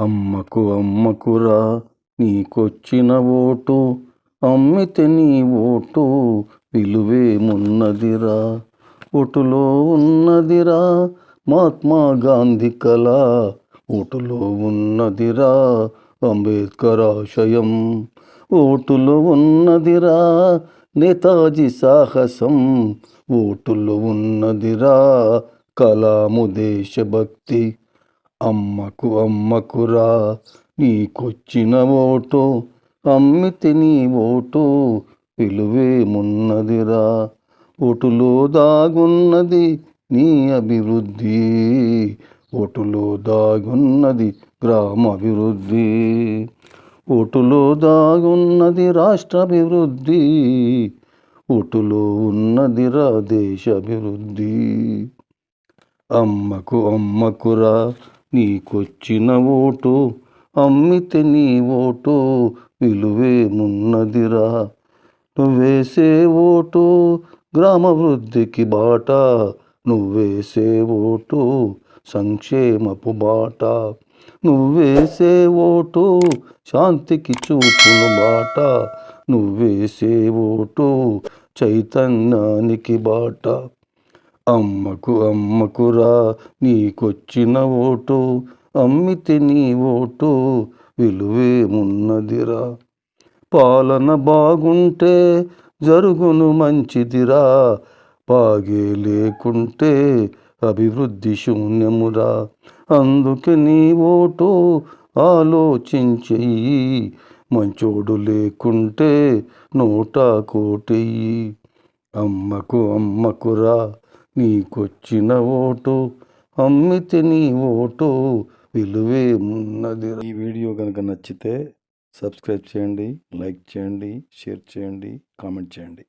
అమ్మకు అమ్మకురా నీకొచ్చిన ఓటు అమ్మితే నీ ఓటు విలువేమున్నదిరా? ఓటులో ఉన్నదిరా మహాత్మా గాంధీ కళ ఓటులో ఉన్నదిరా అంబేద్కర్ ఆశయం. ఓటులో ఉన్నదిరా నేతాజీ సాహసం. ఓటులో ఉన్నదిరా కలాము దేశభక్తి. అమ్మకు అమ్మకురా నీకొచ్చిన ఓటు అమ్మితే నీ ఓటు విలువేమున్నదిరా. ఓటులో దాగున్నది నీ అభివృద్ధి ఓటులో దాగున్నది గ్రామ అభివృద్ధి. ఓటులో దాగున్నది రాష్ట్ర అభివృద్ధి ఓటులో ఉన్నదిరా దేశ అభివృద్ధి. అమ్మకు అమ్మకురా నీకొచ్చిన ఓటు అమ్మితే నీ ఓటు విలువేమున్నదిరా నువ్వేసే ఓటు గ్రామవృద్ధికి బాట. నువ్వేసే ఓటు సంక్షేమపు బాట. నువ్వేసే ఓటు శాంతికి చూపుల బాట. నువ్వేసే ఓటు చైతన్యానికి బాట. అమ్మకు అమ్మకురా నీకొచ్చిన ఓటు అమ్మితే నీ ఓటు విలువేమున్నదిరా. పాలన బాగుంటే జరుగును మంచిదిరా బాగే లేకుంటే అభివృద్ధి శూన్యమురా. అందుకే నీ ఓటు ఆలోచించెయ్యి మంచోడు లేకుంటే నోటా కోటెయ్యి. అమ్మకు అమ్మకురా నీకొచ్చిన ఓటు అమ్మితే నీ ఓటు విలువేమున్నది ఈ వీడియో కనుక నచ్చితే సబ్స్క్రైబ్ చేయండి లైక్ చేయండి షేర్ చేయండి కామెంట్ చేయండి.